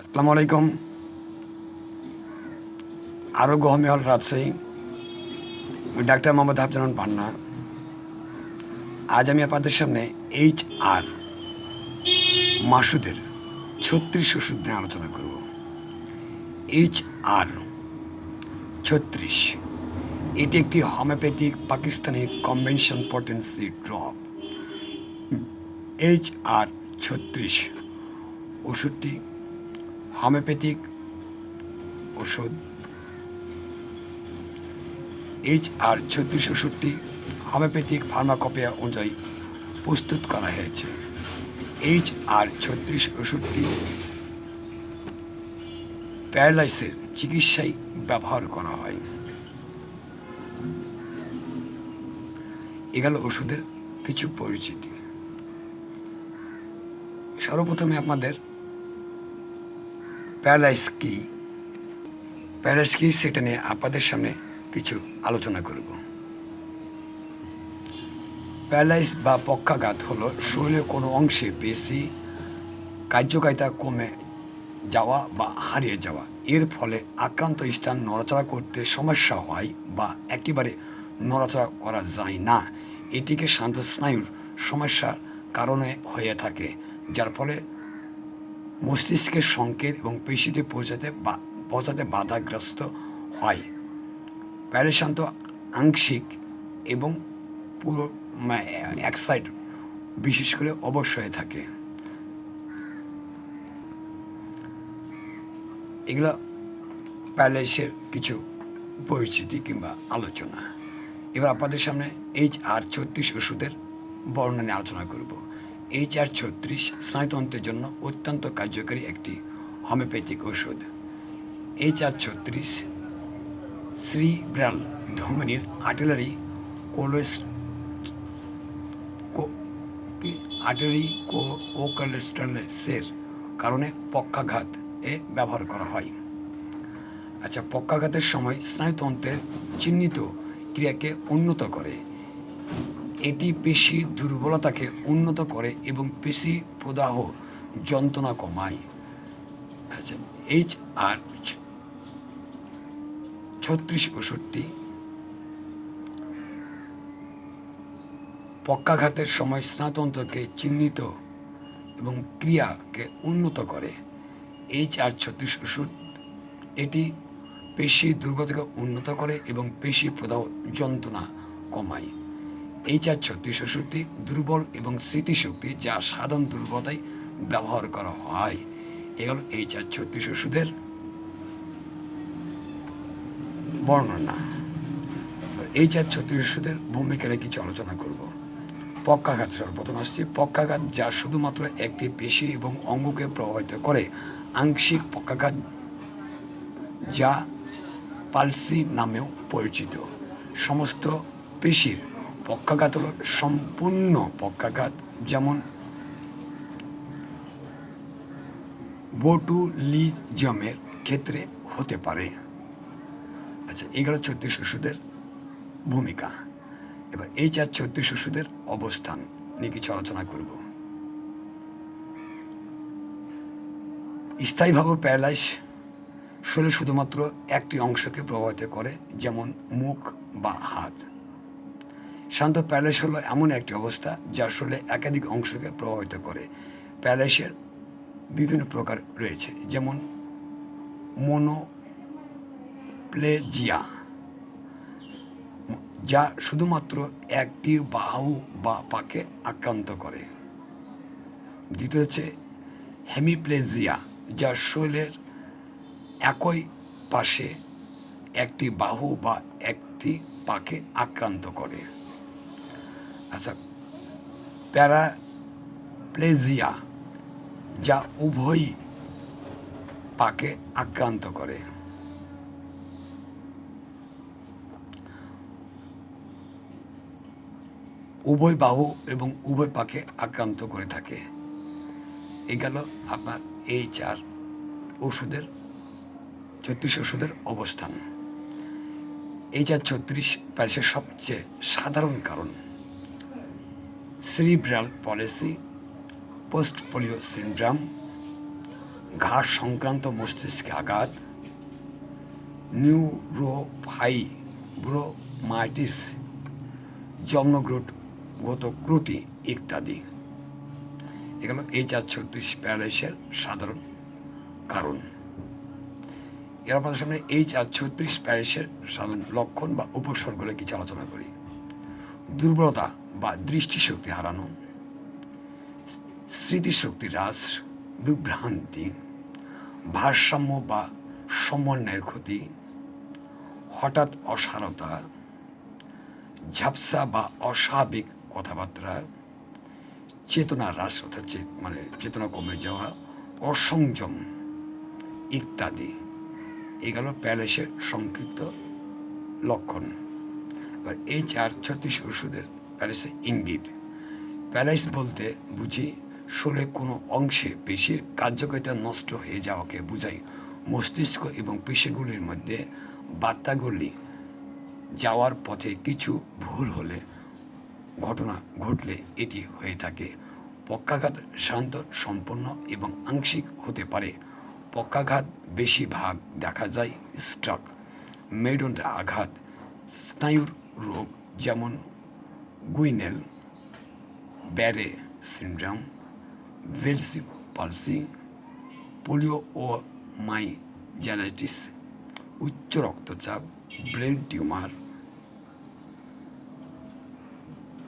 আসসালামু আলাইকুম। Arogya hall Rajshahi doctor Mohammad Hafjan Panna. আজ আমি আপনাদের সামনে এইচ আর, মাসুদের ছত্রিশ ওষুধ নিয়ে আলোচনা করব। এইচ আর, ছত্রিশ। এটি একটি homeopathic Pakistani convention potency drop. H R, ছত্রিশ। ওষুধটি হোমিওপ্যাথিক ওষুধ এইচ আর ছত্রিশ ওষুধটি হোমিওপ্যাথিক ফার্মাকপিয়া অনুযায়ী প্রস্তুত করা হয়েছে। এইচ আর ছত্রিশ ওষুধটি প্যারালাইসের চিকিৎসায় ব্যবহার করা হয়। এগুলো ওষুধের কিছু পরিচিতি। সর্বপ্রথমে আপনাদের প্যারালাইস কি? প্যারালাইস সেটা নিয়ে আপনাদের সামনে কিছু আলোচনা করব। প্যারালাইস বা পক্ষাঘাত হলো শরীরের কোনো অংশে বেশি কার্যকারিতা কমে যাওয়া বা হারিয়ে যাওয়া। এর ফলে আক্রান্ত স্থান নড়াচড়া করতে সমস্যা হয় বা একেবারে নড়াচড়া করা যায় না। এটিকে শান্ত স্নায়ুর সমস্যার কারণে হয়ে থাকে, যার ফলে মস্তিষ্কের সংকেত এবং পেশিতে পৌঁছাতে পৌঁছাতে বাধাগ্রস্ত হয়। প্যারেশান্ত আংশিক এবং পুরো এক সাইড বিশেষ করে অবশ্য হয়ে থাকে। এগুলো প্যারালাইসের কিছু পরিচিতি কিংবা আলোচনা। এবার আপনাদের সামনে এইচ আর ছত্রিশ ওষুধের বর্ণনা নিয়ে আলোচনা করব। এইচ আর ছত্রিশ স্নায়ুতন্ত্রের জন্য অত্যন্ত কার্যকরী একটি হোমিওপ্যাথিক ওষুধ এইচ আর ছত্রিশ শ্রীব্রাল ধমনির আর্টিলারি কো? ও কোলেস্ট্রলের কারণে পক্ষাঘাত এ ব্যবহার করা হয়। আচ্ছা পক্ষাঘাতের সময় স্নায়ুতন্ত্রের চিহ্নিত ক্রিয়াকে উন্নত করে। এটি পেশি দুর্বলতাকে উন্নত করে এবং পেশি প্রদাহ যন্ত্রণা কমায়। আচ্ছা এইচ আর ছত্রিশ ওষুধটি পক্ষাঘাতের সময় স্নাতন্ত্রকে চিহ্নিত এবং ক্রিয়াকে উন্নত করে। এইচ আর ছত্রিশ ওষুধ এটি পেশি দুর্বলতাকে উন্নত করে এবং পেশি প্রদাহ যন্ত্রণা কমায়। এইচ আর ছত্রিশ ওষুধটি দুর্বল এবং স্মৃতিশক্তি যা সাধারণ দুর্বলতায় ব্যবহার করা হয়। এগুলো এইচ আর ছত্রিশ ওষুধের বর্ণনা। এইচ আর ছত্রিশ ওষুধের ভূমিকা কিছু আলোচনা করব। পক্ষাঘাত সর্বপ্রথম আসছে, পক্ষাঘাত যা শুধুমাত্র একটি পেশি এবং অঙ্গকে প্রভাবিত করে। আংশিক পক্ষাঘাত যা পালসি নামেও পরিচিত। সমস্ত পেশির পক্ষাঘাত হল সম্পূর্ণ পক্ষাঘাত, যেমন বোটুলিজমের ক্ষেত্রে হতে পারে। আচ্ছা এগুলো ছত্রিশ শিশুদের ভূমিকা। এবার এই চার ছত্রিশ শিশুদের অবস্থান নিয়ে কিছু আলোচনা করব। স্থায়ীভাবে প্যারালাইস শরীর শুধুমাত্র একটি অংশকে প্রভাবিত করে, যেমন মুখ বা হাত। শান্ত প্যালেস হলো এমন একটি অবস্থা যা শরীরে একাধিক অংশকে প্রভাবিত করে। প্যালেসের বিভিন্ন প্রকার রয়েছে, যেমন মোনোপ্লেজিয়া, যা শুধুমাত্র একটি বাহু বা পাকে আক্রান্ত করে। দ্বিতীয় হচ্ছে হেমিপ্লেজিয়া, যা শরীরের একই পাশে একটি বাহু বা একটি পাকে আক্রান্ত করে। আচ্ছা প্যারাপ্লেজিয়া যা উভয় পাকে আক্রান্ত করে। উভয় বাহু এবং উভয় পাকে আক্রান্ত করে থাকে। এই গেল আপনার এই চার ওষুধের, ছত্রিশ ওষুধের অবস্থান। এই চার ছত্রিশ প্যারিসের সবচেয়ে সাধারণ কারণ। সিরিব্রাল পলিসি পোস্টফোলিও সিনড্রাম ঘাট সংক্রান্ত মস্তিষ্কে আঘাত নিউরোফাই নিউরোফাইব্রোমাইটিস জন্মগ্রত ক্রুটি ইত্যাদি। এগুলো এইচ আর ছত্রিশ প্যারালাইসের সাধারণ কারণ। এর আমাদের সামনে এইচ আর ছত্রিশ প্যারালাইসের সাধারণ লক্ষণ বা উপসর্গগুলো কিছু আলোচনা করি। দুর্বলতা বা দৃষ্টিশক্তি হারানো স্মৃতিশক্তি হ্রাস, বিভ্রান্তি, ভারসাম্য বা সমন্বয়ের ক্ষতি, হঠাৎ অসারতা, ঝাপসা বা অস্বাভাবিক কথাবার্তা, চেতনা হ্রাস অর্থাৎ মানে চেতনা কমে যাওয়া, অসংযম ইত্যাদি। এগুলো প্যালেসের সংক্ষিপ্ত লক্ষণ। এবার এই চার ছত্রিশ ওষুধের প্যালেসের ইঙ্গিত। প্যারালাইস বলতে বুঝি শরীরে কোনো অংশে পেশির কার্যকারিতা নষ্ট হয়ে যাওয়াকে বোঝায় মস্তিষ্ক এবং পেশিগুলির মধ্যে বার্তাগুলি যাওয়ার পথে কিছু ভুল হলে ঘটনা ঘটলে এটি হয়ে থাকে। পক্ষাঘাত শান্ত, সম্পন্ন এবং আংশিক হতে পারে। পক্ষাঘাত বেশিরভাগ দেখা যায় স্ট্রক, মেরুদণ্ডে আঘাত, স্নায়ুর রোগ যেমন গুইনেল Barre syndrome Bell's palsy polio ও মাইজালাইটিস উচ্চ রক্তচাপ ব্রেন টিউমার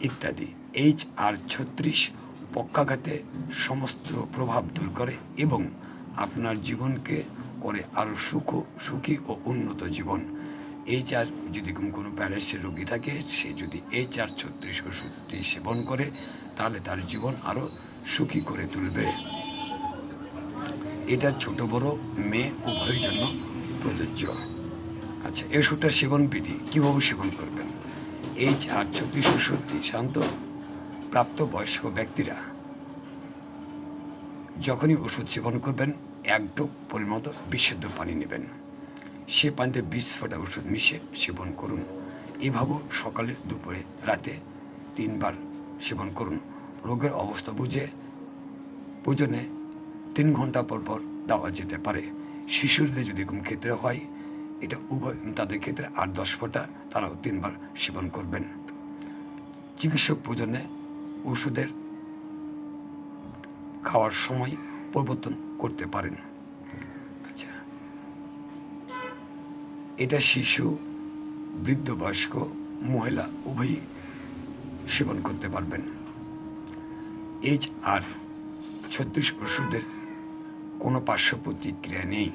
ইত্যাদি। এইচ আর ছত্রিশ পক্ষাঘাতে সমস্ত প্রভাব দূর করে এবং আপনার জীবনকে করে আরও সুখ, সুখী ও উন্নত জীবন। এইচ আর যদি কোনো প্যারালাইসিসের রোগী থাকে, সে যদি এইচ আর ছত্রিশ ওষুধটি সেবন করে, তাহলে তার জীবন আরও সুখী করে তুলবে। এটা ছোট, বড়, মেয়ে, উভয়ের জন্য প্রযোজ্য। আচ্ছা এই ওষুধটার সেবন বিধি, কীভাবে সেবন করবেন? এইচ আর ছত্রিশ ওষুধটি শান্ত প্রাপ্তবয়স্ক ব্যক্তিরা। যখনই ওষুধ সেবন করবেন, এক পরিমাণ বিশুদ্ধ পানি নেবেন। সে পানিতে বিশ ফোঁটা ওষুধ মিশিয়ে সেবন করুন। এভাবে সকালে, দুপুরে, রাতে তিনবার সেবন করুন। রোগের অবস্থা বুঝে প্রয়োজনে তিন ঘণ্টা পর পর দেওয়া যেতে পারে। শিশুদের যদি কোনো ক্ষেত্রে হয়, এটা উভয় তাদের ক্ষেত্রে আট, দশ ফোঁটা তারাও তিনবার সেবন করবেন। চিকিৎসক প্রয়োজনে ওষুধের খাওয়ার সময় পরিবর্তন করতে পারেন। এটা শিশু, বৃদ্ধ বয়স্ক, মহিলা, উভয়ই সেবন করতে পারবেন। এইচ আর ছত্রিশ ওষুধের কোনো পার্শ্ব প্রতিক্রিয়া নেই।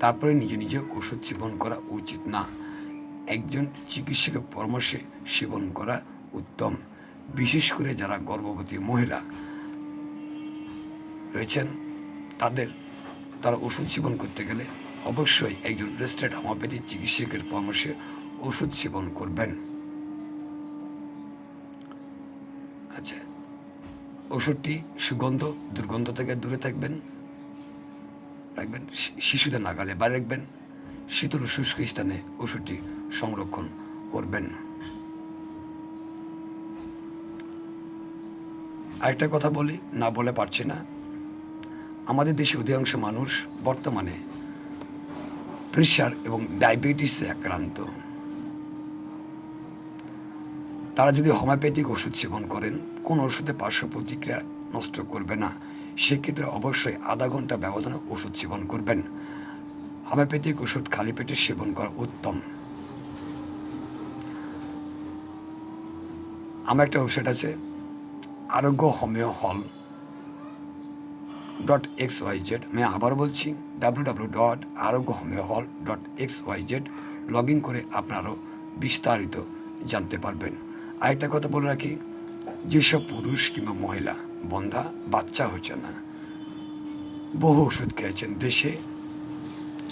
তারপরে নিজে নিজে ওষুধ সেবন করা উচিত না। একজন চিকিৎসকের পরামর্শে সেবন করা উত্তম। বিশেষ করে যারা গর্ভবতী মহিলা রয়েছেন, তাদের, তারা ওষুধ সেবন করতে গেলে অবশ্যই একজন রেজিস্টার্ড হোমিওপ্যাথি চিকিৎসকের পরামর্শে ওষুধ সেবন করবেন। আচ্ছা ওষুধটি সুগন্ধ, দুর্গন্ধ থেকে দূরে থাকবেন, রাখবেন শিশুদের নাগালে বাইরে রাখবেন, শীতল শুষ্ক স্থানে ওষুধটি সংরক্ষণ করবেন। আরেকটা কথা বলি, না বলে পারছি না। আমাদের দেশে অধিকাংশ মানুষ বর্তমানে প্রেশার এবং ডায়াবেটিসে আক্রান্ত। তারা যদি হোমিওপ্যাথিক ওষুধ সেবন করেন, কোন ওষুধে পার্শ্ব প্রতিক্রিয়া নষ্ট করবে না। সেক্ষেত্রে অবশ্যই আধা ঘণ্টা ব্যবধানে ওষুধ সেবন করবেন। হোমিওপ্যাথিক ওষুধ খালি পেটে সেবন করা উত্তম। আমার একটা ওয়েবসাইট আছে, আরোগ্য homeo hall dot X Y Z. আমি আবার বলছি W W dot Arogya homeo hall dot X Y Z log in করে আপনারও বিস্তারিত জানতে পারবেন। আরেকটা কথা বলে রাখি, যেসব পুরুষ কিংবা মহিলা, বন্ধা, বাচ্চা হচ্ছে না, বহু ওষুধ খেয়েছেন, দেশে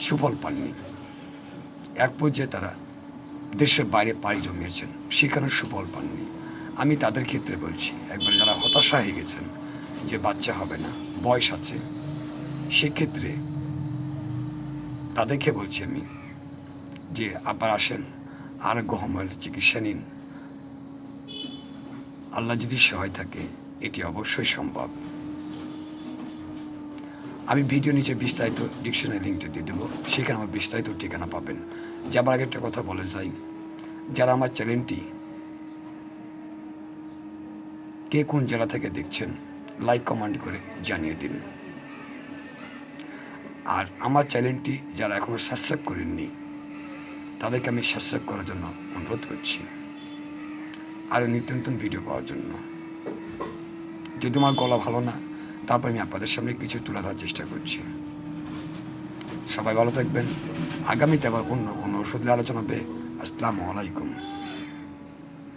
সুফল পাননি। এক পর্যায়ে তারা দেশের বাইরে পাড়ি জমিয়েছেন সেখানে সুফল পাননি। আমি তাদের ক্ষেত্রে বলছি, একবার যারা হতাশা হয়ে গেছেন যে বাচ্চা হবে না, বয়স আছে, সেক্ষেত্রে তাদেরকে বলছি আমি যে আবার আসেন আর গহমের চিকিৎসা নিন। আল্লাহ যদি সহায় থাকে, এটি অবশ্যই সম্ভব। আমি ভিডিও নিচে বিস্তারিত ডিকশনারি লিঙ্কটা দিয়ে দেবো, সেখানে আমার বিস্তারিত ঠিকানা পাবেন। যাবার আগে একটা কথা বলে যাই, যারা আমার চ্যানেলটি কে কোন জেলা থেকে দেখছেন লাইক কমেন্ট করে জানিয়ে দিন। আর আমার চ্যানেলটি যারা এখনও সাবস্ক্রাইব করেননি, তাদেরকে আমি সাবস্ক্রাইব করার জন্য অনুরোধ করছি। আরও নিত্য নতুন ভিডিও পাওয়ার জন্য। যদি আমার গলা ভালো না, তারপর আমি আপনাদের সামনে কিছু তুলে ধরার চেষ্টা করছি। সবাই ভালো থাকবেন। আগামীতে আবার অন্য কোনো ওষুধ আলোচনা হবে। আসসালামু আলাইকুম।